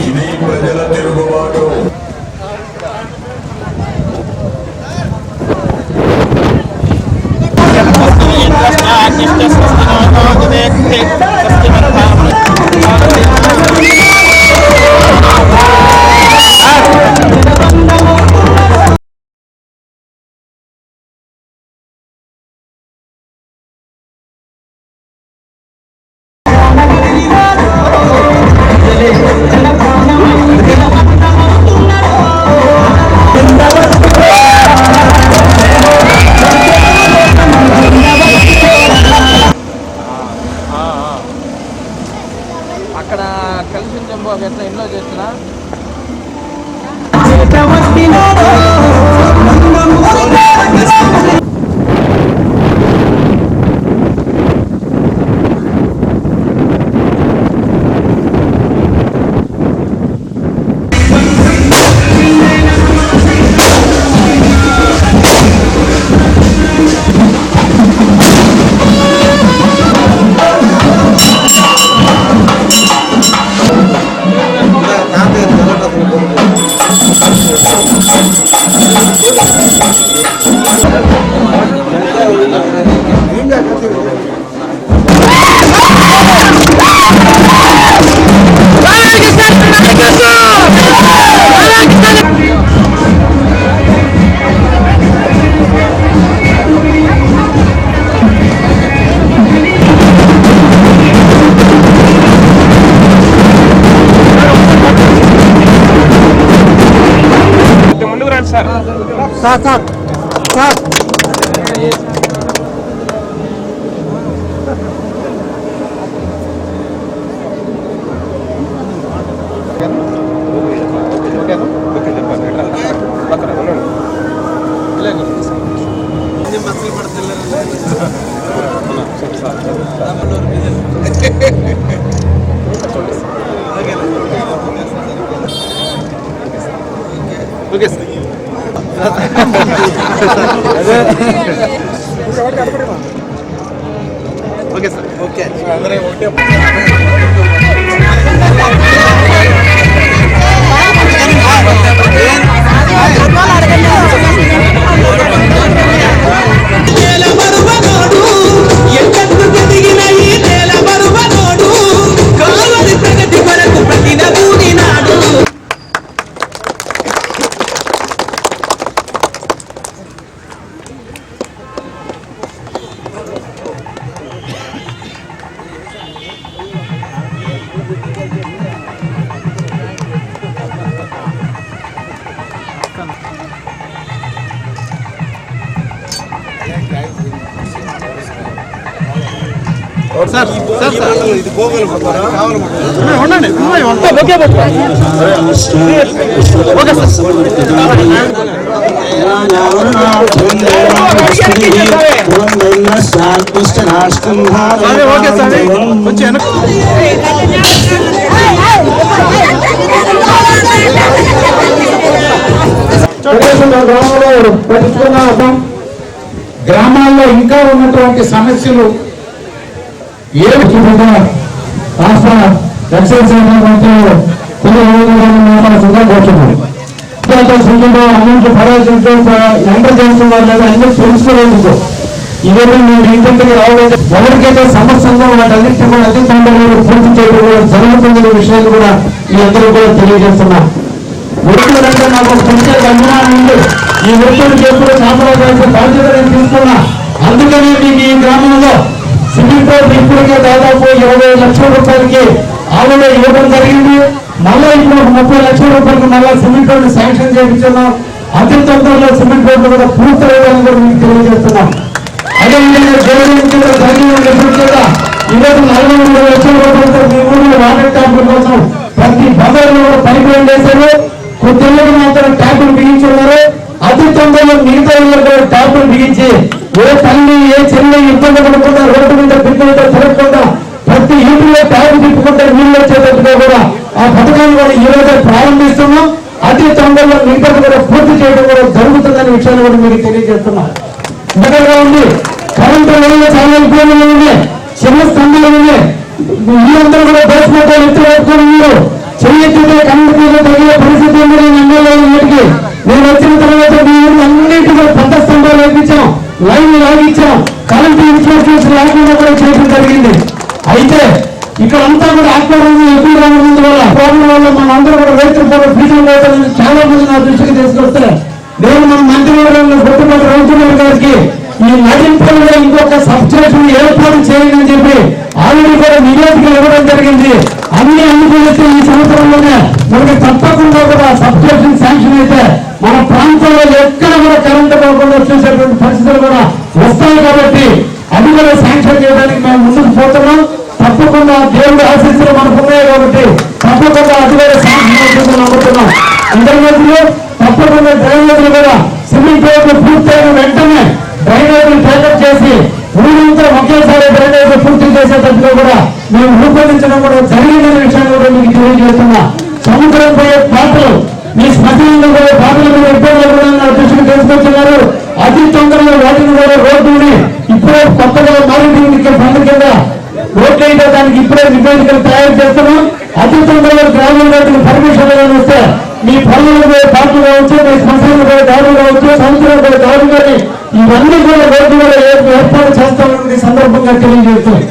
ఇది ప్రజల తిరుగుబాటు అక్కడ Oh! Okay okay sir okay sir sir sir. ఇది ఉండండి. Okay okay sir. సరే ఓకే సార్. కొంచెం వెనక్కి. ప్రదేశంలో గ్రామంలో పట్టించుకున్నాం గ్రామాల్లో ఇంకా ఉన్నటువంటి సమస్యలు ఏ విధంగా రాష్ట్ర రక్షణ శాఖ మంత్రి సిద్ధపడుతున్నారు సంఖ్యలో అన్నింటి పరాజంతో ఎంటర్ చేస్తున్నారు లేదా అన్ని తెలుసుకోలేదు ఇవన్నీ మేము ఇంటింటికి రావడం ఎవరికైతే సమస్యలో ఉందో వాటన్నిటిని కూడా అతి తొందరగా పూర్తి చేయడం కూడా జరుగుతుందనే విషయాన్ని కూడా మీ అందరూ కూడా తెలియజేస్తున్నా నాకు ప్రత్యేక అభిమానం ఉంది. ఈ వృత్తులు ఎప్పుడు సాంప్రదాయ బాధ్యత నేను తీసుకున్నా. అందుకనే మీకు ఈ గ్రామంలో సిమెంట్ రోడ్ ఇప్పటికే దాదాపు ఇరవై లక్షల రూపాయలకి ఆవిడ ఇవ్వడం జరిగింది. మళ్ళీ ఇప్పుడు ఒక ముప్పై లక్షల రూపాయలకి మళ్ళీ సిమెంట్ రోడ్ శాంక్షన్ చేయించున్నాం. అతి తొందరలో సిమెంట్ రోడ్డు కూడా పూర్తయ్యాలని కూడా మీకు తెలియజేస్తున్నాం. అదేవిధంగా గవర్నమెంట్ కూడా జరిగిన కూడా ఈరోజు నలభై మూడు లక్షల రూపాయలతో మీ ఊరిలో వాటర్ ట్యాంకుల కోసం ప్రతి బజార్లో కూడా పైప్ చేశారు వేశారు. కొద్దిగా మాత్రం ట్యాంకులు బిగించున్నారు. అతి తొందరలో మిగతా ఊళ్ళో కూడా ట్యాపులు బిగించి ఏ తల్లి ఏ చెల్లి ఇబ్బంది పడకుండా రోడ్డు మీద బిడ్డలతో తిరగకుండా ప్రతి ఇంటిలో తాగు తిప్పుకుంటే నీళ్ళు వచ్చేటట్టుగా కూడా ఆ పథకాన్ని కూడా ఈ రోజు ప్రారంభిస్తున్నాం. అతి తొందరలో మిగతా కూడా పూర్తి చేయడం కూడా జరుగుతుందనే విషయాన్ని కూడా మీకు తెలియజేస్తున్నాం. దగ్గరగా ఉంది కరెంటు లైన్లు చాలా ఇబ్బందులు ఉన్నాయి చిన్న స్తంభాలు ఉన్నాయి. మీరందరూ కూడా బేస్మెంట్ ఎత్తు పెట్టుకుని ఉన్నారు. చెయ్యెత్తితే కరెంటు మీద తగిలే కూడా రైతులు కూడా ఫీజులు పోతారని చాలా మంది నా దృష్టికి తీసుకొస్తే నేను మన మంత్రివర్గంలో గుర్తుపడి రవికుమార్ గారికి ఈ నడింపుల్లో ఇంకొక సబ్స్టేషన్ ఏర్పాటు చేయండి అని చెప్పి ఆల్రెడీ కూడా నివేదికలు ఇవ్వడం జరిగింది. అన్ని అనుకూలిస్తే ఈ సంవత్సరంలోనే మనకి తప్పకుండా కూడా సబ్స్టేషన్ శాంక్షన్ అయితే మన ప్రాంతంలో ఎక్కడ కూడా కరెంటు పోకుండా చూసేటువంటి పరిస్థితులు కూడా వస్తాయి కాబట్టి అది కూడా శాంక్షన్ చేయడానికి మేము ముందుకు పోతున్నాం. తప్పకుండా దేవుడు ఆశీస్సులు మనకున్నాయి డ్రైనేజీలు కూడా సిమెంట్ రోడ్లు పూర్తయిన వెంటనే డ్రైనేజీలు టేకప్ చేసి ఊరంతా ఒకేసారి డ్రైనేజీ పూర్తి చేసేటట్టుగా కూడా మేము రూపొందించడం కూడా జరిగిందనే విషయాన్ని కూడా మీకు తెలియజేస్తున్నా. సముద్రం పోయే పాటలు మీ శ్మశానంలో పోయే పాటలు మీరు ఇబ్బందులు కూడా దృష్టికి తీసుకొచ్చున్నారు అతి తొందరగా వాటిని కూడా రోడ్డుని ఇప్పుడే కొత్తగా మారింది ఇక్కడ కింద రోడ్లు అయితే దానికి ఇప్పుడే నివేదికలు తయారు చేస్తున్నాం. అతి తొందరగా గ్రామీణ పర్మిషన్ వస్తే మీ పనులు కూడా పాటలు కావచ్చు మీ శ్మశానం కూడా దారులు కావచ్చు సంవత్సరం కూడా దారులు కానీ ఇవన్నీ కూడా రోడ్డు కూడా ఏర్పాటు చేస్తామని సందర్భంగా తెలియజేస్తుంది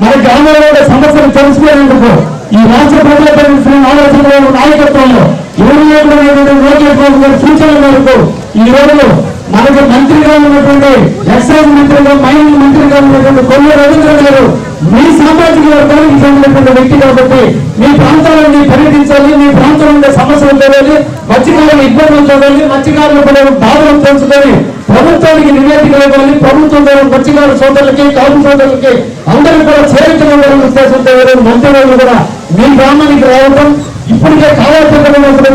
మన గ్రామంలో కూడా సమస్యలు తెలుసుకునేందుకు ఈ రాష్ట్ర ప్రజల ఉన్న ఆలోచనలో నాయకత్వంలో ఇరవై ఏడు సూచనల మేరకు ఈ రోజు మనకు మంత్రిగా ఉన్నటువంటి ఎక్సైజ్ మంత్రిగా మైనింగ్ మంత్రిగా ఉన్నటువంటి కొల్లు రవీంద్ర గారు మీ సామాజిక వర్గానికి చెందినటువంటి వ్యక్తి కాబట్టి మీ ప్రాంతాలను పర్యటించాలి మీ ప్రాంతంలో ఉండే సమస్యలు చూడాలి మత్స్యకారుల ఇబ్బందులు చూడాలి మత్స్యకారులు పడే బాధలు తెలుసుకొని ప్రభుత్వానికి నివేదిక ఇవ్వాలి. ప్రభుత్వం ద్వారా మత్స్యకారు సోదరులకి కాపు సోదరులకి అందరికీ కూడా చేరుతున్న ఉద్దేశంతో మంత్రి కూడా మీ గ్రామానికి రావడం ఇప్పటికే కావాల్సిన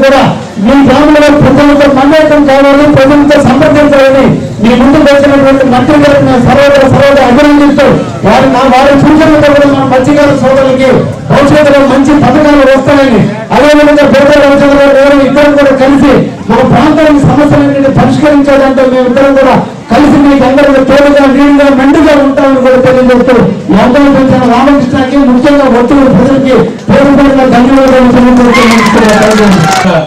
కూడా మీ గ్రామంలో ప్రజలతో మమేకం కావాలి ప్రజలతో సంప్రదించాలని మీ ముందుకు వచ్చినటువంటి మంత్రి గారికి నేను సర్వదా సర్వదా అభినందిస్తూ వారి నా వారి సూచనలతో కూడా మన మత్స్యకారుల సోదరులకి భవిష్యత్తులో మంచి పథకాలు వస్తాయని అదేవిధంగా పేద రామచంద్ర గారు ఇద్దరం కూడా కలిసి మన ప్రాంతానికి సమస్యలన్నింటినీ పరిష్కరించాలంటే మేమిద్దరం కూడా కలిసి మీకు అందరికీ తోడుగా నీళ్ళుగా మెండుగా ఉంటామని కూడా తెలియజేస్తూ ఈ అందరూ పెంచిన రామకృష్ణకి ముఖ్యంగా ఒత్తుల ప్రజలకి పేరు పేరుగా ధన్యవాదాలు తెలియజేస్తున్నాను.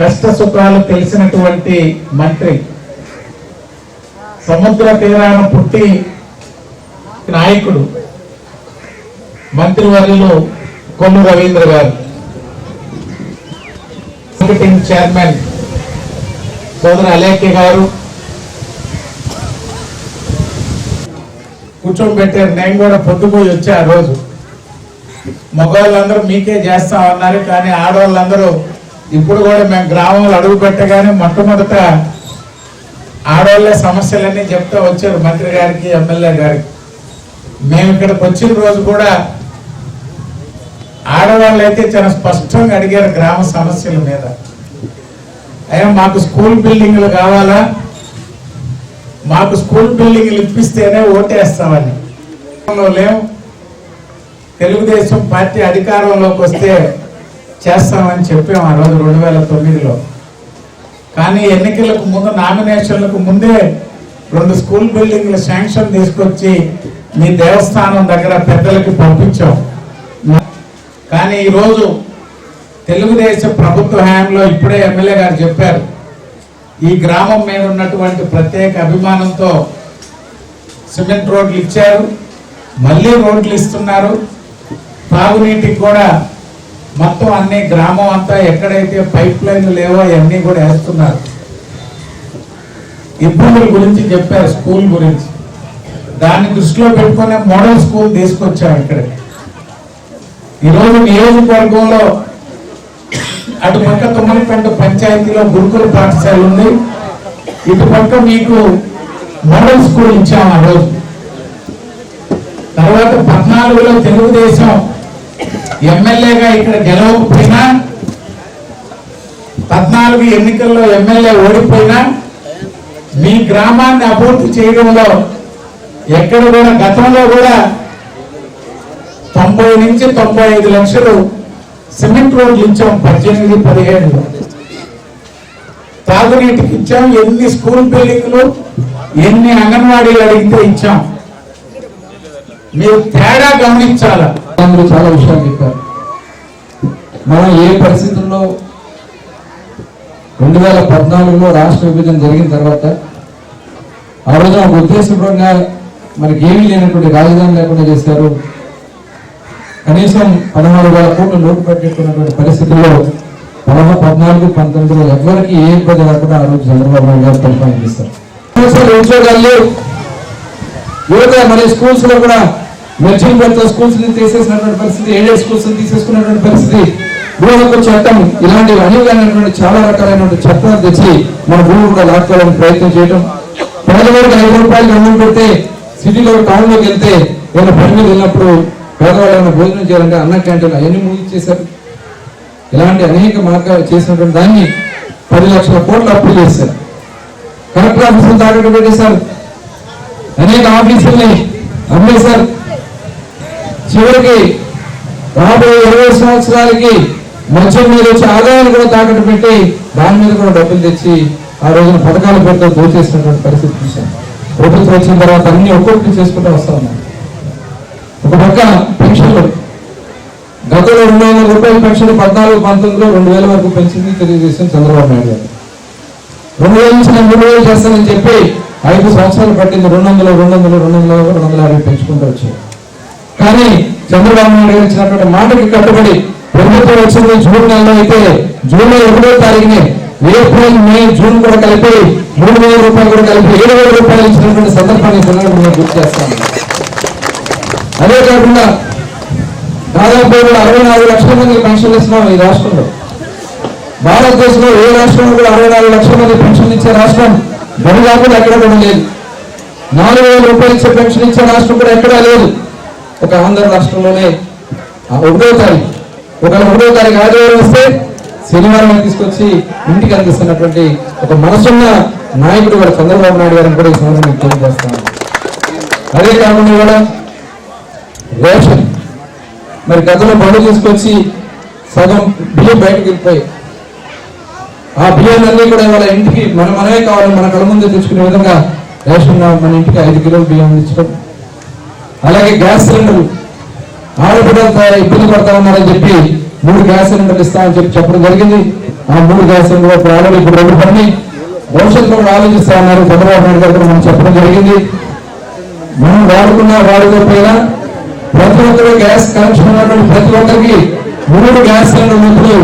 కష్ట సుఖాలు తెలిసినటువంటి మంత్రి. సముద్ర తీరాన పుట్టి నాయకుడు. మంత్రివర్యులు కొల్లు రవీంద్ర గారు. మార్కెటింగ్ చైర్మన్ సోదరు అలేఖ్య గారు. కూర్చోబెట్టారు నేను కూడా పొద్దుపోయి వచ్చా ఆ రోజు. మగవాళ్ళందరూ మీకే చేస్తామన్నారు కానీ ఆడవాళ్ళందరూ ఇప్పుడు కూడా మేము గ్రామంలో అడుగు పెట్టగానే మొట్టమొదట ఆడవాళ్ళ సమస్యలన్నీ చెప్తా వచ్చారు మంత్రి గారికి ఎమ్మెల్యే గారికి. మేము ఇక్కడికి వచ్చిన రోజు కూడా ఆడవాళ్ళు అయితే చాలా స్పష్టంగా అడిగారు గ్రామ సమస్యల మీద. అయ్యా మాకు స్కూల్ బిల్డింగ్లు కావాలా? మాకు స్కూల్ బిల్డింగ్లు ఇప్పిస్తేనే ఓటేస్తామని. లేవు తెలుగుదేశం పార్టీ అధికారంలోకి వస్తే చేస్తామని చెప్పాం ఆ రోజు రెండు వేల తొమ్మిదిలో. కానీ ఎన్నికలకు ముందు నామినేషన్లకు ముందే రెండు స్కూల్ బిల్డింగ్లు శాంక్షన్ తీసుకొచ్చి మీ దేవస్థానం దగ్గర పెద్దలకి పంపించాం. కానీ ఈరోజు తెలుగుదేశం ప్రభుత్వ హయాంలో ఇప్పుడే ఎమ్మెల్యే గారు చెప్పారు ఈ గ్రామం మీద ఉన్నటువంటి ప్రత్యేక అభిమానంతో సిమెంట్ రోడ్లు ఇచ్చారు మళ్ళీ రోడ్లు ఇస్తున్నారు తాగునీటికి కూడా మొత్తం అన్ని గ్రామం అంతా ఎక్కడైతే పైప్ లైన్లు లేవో అవన్నీ కూడా వేస్తున్నారు. ఇబ్బందుల గురించి చెప్పారు స్కూల్ గురించి. దాన్ని దృష్టిలో పెట్టుకునే మోడల్ స్కూల్ తీసుకొచ్చాం ఇక్కడ. ఈరోజు నియోజకవర్గంలో అటు పక్క తుమ్మలపేట పంచాయతీలో గురుకుల పాఠశాల ఉంది. ఇటు పక్క మీకు మోడల్ స్కూల్ ఇచ్చాం ఆ రోజు. తర్వాత పద్నాలుగులో తెలుగుదేశం ఎమ్మెల్యేగా ఇక్కడ గెలవకపోయినా పద్నాలుగు ఎన్నికల్లో ఎమ్మెల్యే ఓడిపోయినా మీ గ్రామాన్ని అభివృద్ధి చేయడంలో ఎక్కడ కూడా గతంలో కూడా తొంభై నుంచి తొంభై ఐదు లక్షలు సిమెంట్ రోడ్లు ఇచ్చాం పద్దెనిమిది పదిహేడులో తాగునీటికి ఇచ్చాం ఎన్ని స్కూల్ బిల్డింగ్లు ఎన్ని అంగన్వాడీలు అడిగితే ఇచ్చాం. మీరు తేడా గమనించాలా? అందరూ చాలా విషయాలు చెప్పారు. మనం ఏ పరిస్థితుల్లో రెండు వేల పద్నాలుగులో రాష్ట్ర విభజన జరిగిన తర్వాత ఆ రోజున ఒక ఉద్దేశపూర్వకంగా మనకి ఏమీ లేనటువంటి రాజధాని లేకుండా చేశారు. కనీసం పదహారు వేల కోట్లు లోటు పెట్టేటువంటి పరిస్థితుల్లో పదహారు పద్నాలుగు పంతొమ్మిదిలో ఎవరికి ఏ ఇబ్బంది లేకుండా ఆ రోజు చంద్రబాబు నాయుడు గారు పరిపాలన చేస్తారు ఉద్యోగాలు యువత మన స్కూల్స్లో కూడా మెర్చింగ్ పెడతా స్కూల్స్ని తీసేసినటువంటి పరిస్థితి ఎయిడెడ్ స్కూల్స్ని తీసేసుకున్నటువంటి పరిస్థితి. భూములకు చట్టం ఇలాంటివి అనేకమైనటువంటి చాలా రకాలైనటువంటి చట్టాలు తెచ్చి మన భూములు కూడా లాక్కోవాలని ప్రయత్నం చేయడం పేదవాడికి ఐదు రూపాయలు అన్నం పెడితే సిటీలో టౌన్లోకి వెళ్తే ఏమైనా పని మీద వెళ్ళినప్పుడు పేదవాళ్ళు భోజనం చేయాలంటే అన్న క్యాంటీన్ అవన్నీ ముగించేశారు ఇలాంటి అనేక మార్గాలు చేసినటువంటి దాన్ని పది లక్షల కోట్లు అప్పులు చేశారు. కలెక్టర్ ఆఫీసులు తాగట్టు పెట్టేశారు. అనేక ఆఫీసుల్ని అమ్మేశారు. చివరికి రాబోయే ఇరవై సంవత్సరాలకి మద్యం మీద వచ్చే ఆదాయాన్ని కూడా తాకట్టు పెట్టి దాని మీద కూడా డబ్బులు తెచ్చి ఆ రోజున పథకాలు పేరుతో దోచేసినటువంటి పరిస్థితి చూశాను ప్రభుత్వం వచ్చిన తర్వాత అన్ని ఒక్కొక్కటి చేసుకుంటూ వస్తా ఉన్నాను ఒక పక్క పెన్షన్లు. గతంలో రెండు వందల రూపాయల పెన్షన్ పద్నాలుగు పంతొమ్మిదిలో రెండు వేల వరకు పెంచింది తెలియజేసింది చంద్రబాబు నాయుడు గారు. రెండు వేల నుంచి నేను మూడు వేలు చేస్తానని చెప్పి ఐదు సంవత్సరాలు పట్టింది రెండు వందలు రెండు వందలు రెండు వందల రెండు వందల యాభై పెంచుకుంటూ వచ్చాయి కానీ చంద్రబాబు నాయుడు గారు ఇచ్చినటువంటి మాటకి కట్టుబడి ప్రభుత్వం వచ్చింది జూన్ నెలలో అయితే జూలై ఒకటో తారీఖునే ఏప్రిల్ మే జూన్ కూడా కలిపి మూడు వేల రూపాయలు కూడా కలిపి ఏడు వేల రూపాయలు ఇచ్చినటువంటి సందర్భాన్ని సందర్భంగా గుర్తు చేస్తాను అదే కాకుండా దాదాపు అరవై నాలుగు లక్షల మంది పెన్షన్లు ఇస్తున్నాం ఈ రాష్ట్రంలో. భారతదేశంలో ఏ రాష్ట్రంలో కూడా అరవై నాలుగు లక్షల మంది పెన్షన్ ఇచ్చే రాష్ట్రం దరిదాపులు ఎక్కడ కూడా లేదు. నాలుగు వేల రూపాయలు ఇచ్చే పెన్షన్ ఇచ్చే రాష్ట్రం కూడా ఎక్కడా లేదు. ఒక ఆంధ్ర రాష్ట్రంలోనే ఆ ఒకటో తారీఖు ఒక ఒకటో తారీఖు ఆదివారం వస్తే శనివారం తీసుకొచ్చి ఇంటికి అందిస్తున్నటువంటి ఒక మనసున్న నాయకుడు కూడా చంద్రబాబు నాయుడు గారిని కూడా ఈ సందర్భంగా మీకు తెలియజేస్తాను అదే కాకుండా కూడా రేషన్ మరి గతంలో బండి తీసుకొచ్చి సగం బియ్యం బయటకు వెళ్ళిపోయి ఆ బియ్యాలన్నీ కూడా వాళ్ళ ఇంటికి మన మనమే కావాలి మన కళ్ళ ముందే తెచ్చుకునే విధంగా రేషన్ మన ఇంటికి ఐదు కిలోలు బియ్యం ఇచ్చడం అలాగే గ్యాస్ సిలిండర్లు ఆడపిల్లలు ఇబ్బంది పడతా ఉన్నారని చెప్పి మూడు గ్యాస్ సిలిండర్లు ఇస్తామని చెప్పి చెప్పడం జరిగింది. ఆ మూడు గ్యాస్ సిలిండర్ ఇప్పుడు ఆల్రెడీ ఇప్పుడు రెండు పని భవిష్యత్తు కూడా ఆలోచిస్తా ఉన్నారు చంద్రబాబు నాయుడు గారు మనం చెప్పడం జరిగింది. మనం వాడుకున్నా వాడుకోకపోయినా ప్రతి ఒక్కరు గ్యాస్ కనెక్షన్ ఉన్నటువంటి ప్రతి ఒక్కరికి మూడు గ్యాస్ సిలిండర్ ఇప్పుడు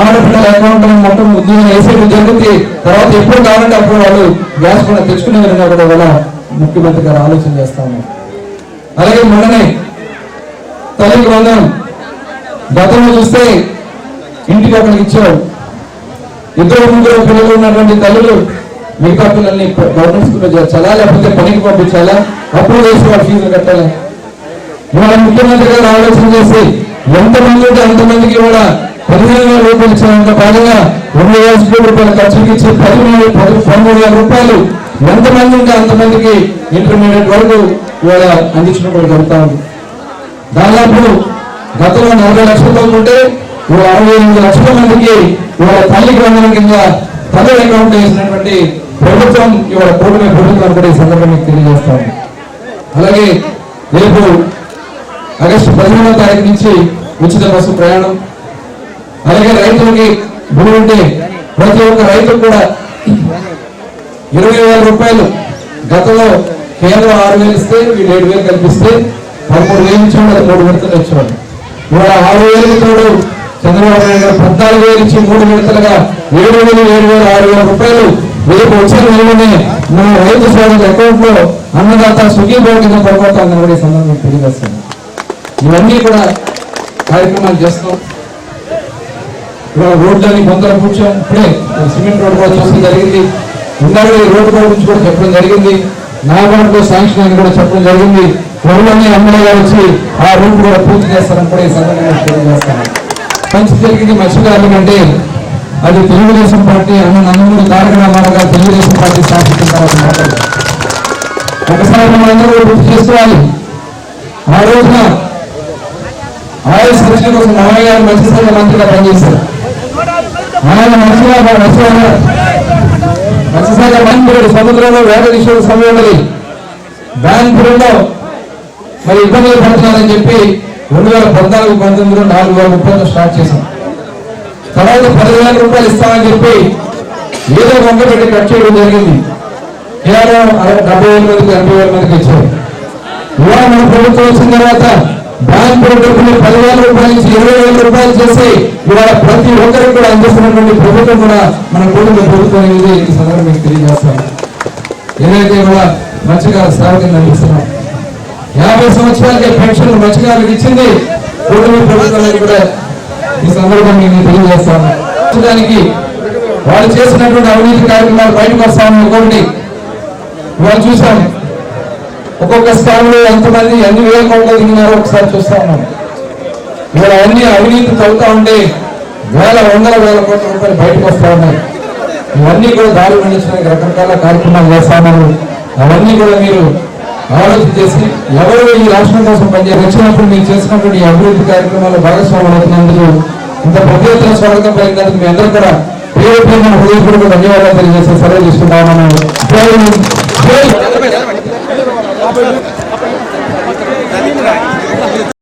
ఆడపిల్లల అకౌంట్ మొత్తం ఉద్యోగం వేసేయడం జరుగుతుంది తర్వాత ఎప్పుడు కావాలంటే అప్పుడు వాళ్ళు గ్యాస్ కూడా తెచ్చుకునే విధంగా కూడా వాళ్ళ ముఖ్యమంత్రి గారు ఆలోచన చేస్తా ఉన్నారు. అలాగే మొన్ననే తల్లికి వందనం. గతంలో చూస్తే ఇంటికి ఒకరికి ఇచ్చాడు ఇద్దరు ముగ్గురు పిల్లలు ఉన్నటువంటి తల్లులు మిగతా పిల్లల్ని గవర్నమెంట్ స్కూల్లో చేర్చాలా లేకపోతే పనికి పంపించాలా? అప్పుడు చేసి వాళ్ళ ఫీజులు కట్టాలా. ఇవాళ ముఖ్యమంత్రి గారు ఆలోచన చేసి ఎంతమంది ఉంటే అంతమందికి కూడా పదిహేను వేల రూపాయలు ఇచ్చినంత భాగంగా రెండు వేల కోట్ల రూపాయల ఖర్చుకి ఇచ్చి పదిహేను పది పన్నెండు వేల రూపాయలు ఎంతమంది ఉంటే అంతమందికి ఇంటర్మీడియట్ వరకు ఇవాళ అందించినప్పుడు కూడా ఉంది. దాదాపు గతంలో నలభై లక్షలతో ఉంటే ఇవాళ అరవై ఎనిమిది లక్షల మందికి ఇవాళ తల్లి గ్రంథం కింద తల్లి అకౌంట్ వేసినటువంటి ప్రభుత్వం ఇవాళ కూటమి ప్రభుత్వం కూడా ఈ సందర్భంగా తెలియజేస్తాను అలాగే రేపు ఆగస్టు పదిహేనవ తారీఖు నుంచి ఉచిత బస్సు ప్రయాణం. అలాగే రైతులకి భూమి ఉంటే ప్రతి ఒక్క రైతు కూడా ఇరవై వేల రూపాయలు గతంలో కేంద్రం ఆరు వేలు ఇస్తే వీళ్ళు ఏడు వేలు కల్పిస్తే పదమూడు వేలు ఇచ్చేవాడు అది మూడు విడతలు ఇచ్చేవాడు ఇవాళ ఆరు వేలు తోడు చంద్రబాబు నాయుడు గారు పద్నాలుగు వేలు ఇచ్చి మూడు విడతలుగా ఏడు వేలు ఏడు వేలు ఆరు వేల రూపాయలు రేపు వచ్చిన విలువనే మన రైతు సోదరుల అకౌంట్లో అన్నదాత సుఖీభావ కింద పడిపోతాను కూడా ఈ సందర్భంగా తెలియజేస్తాను ఇవన్నీ కూడా కార్యక్రమాలు చేస్తాం. ఇవాళ రోడ్లని కొందరు కూర్చోం ఇప్పుడే సిమెంట్ రోడ్ కూడా చూసడం జరిగింది. ఇందాక రోడ్డు గురించి కూడా చెప్పడం జరిగింది. నాగవాడలో శాంక్షన్ అని కూడా చెప్పడం జరిగింది. త్వరలోనే ఎమ్మెల్యే గారు వచ్చి ఆ రూట్ కూడా పూర్తి చేస్తారని కూడా ఈ సందర్భంగా తెలియజేస్తాను. మంచి జరిగింది. మత్స్యకారుల అంటే అది తెలుగుదేశం పార్టీ అన్న నందమూరి తారక రామారావు గారు తెలుగుదేశం పార్టీ స్థాపించిన తర్వాత మాట్లాడారు ఒకసారి మనందరూ కూడా గుర్తు చేసుకోవాలి. ఆ రోజున ఆయన సృష్టి కోసం మామయ్య గారు మత్స్యశాఖ మంత్రిగా పనిచేశారు. ఆయన మత్స్య మత్స్య మత్స్యశాఖ మంత్రి సముద్రంలో వేద విషయం సమయంలో బ్యాంకులో మరి ఇబ్బందులు పడుతున్నారని చెప్పి రెండు వేల పద్నాలుగు పంతొమ్మిదిలో నాలుగు వేల ముప్పైతో స్టార్ట్ చేశాం. తర్వాత పది వేల రూపాయలు ఇస్తామని చెప్పి ఏదో వంక పెట్టి కట్ చేయడం జరిగింది. కేవలం డెబ్బై వేల మందికి ఎనభై వేల మందికి ఇచ్చారు. ఇవాళ మన ప్రభుత్వం వచ్చిన తర్వాత బ్యాంకు డబ్బులు పదివేల రూపాయల నుంచి ఇరవై వేల రూపాయలు చేసి ఇవాళ ప్రతి ఒక్కరికి కూడా అందిస్తున్నటువంటి ప్రభుత్వం కూడా మన కుటుంబ ప్రభుత్వం అనేది ఈ సందర్భం మీకు తెలియజేస్తాం. ఏదైతే ఇవాళ మత్స్యకార సేవకులు అందిస్తున్నాం యాభై సంవత్సరాలకే పెన్షన్ మత్స్యకారులకు ఇచ్చింది కుటుంబ ప్రభుత్వం అనేది కూడా ఈ సందర్భంగా నేను తెలియజేస్తాను. దానికి వాళ్ళు చేసినటువంటి అవినీతి కార్యక్రమాలు బయటకు వస్తామని ఒకటి ఇవాళ చూసాం. ఒక్కొక్క స్థానంలో ఎంతమంది ఎన్ని వేల కోట్లు దిగినారో ఒకసారి చూస్తా ఉన్నాం. మీరు అన్ని అవినీతి చదువుతా ఉంటే వేల వందల వేల కోట్ల రూపాయలు బయటకు వస్తూ ఉన్నాయి. ఇవన్నీ కూడా దారి మళ్ళించడానికి రకరకాల కార్యక్రమాలు చేస్తా అవన్నీ కూడా మీరు ఆలోచన చేసి ఎవరు ఈ రాష్ట్రం కోసం పనిచేసి వచ్చినప్పుడు మీరు చేసినటువంటి అభివృద్ధి కార్యక్రమాల్లో భాగస్వామ్యం అవుతున్నందుకు ఇంత పెద్ద ఎత్తున స్వాగతం పలికినందుకు మీ అందరూ కూడా పేరు పేరున హృదయపూర్వక ధన్యవాదాలు తెలియజేసి సెలవు తీసుకుంటామని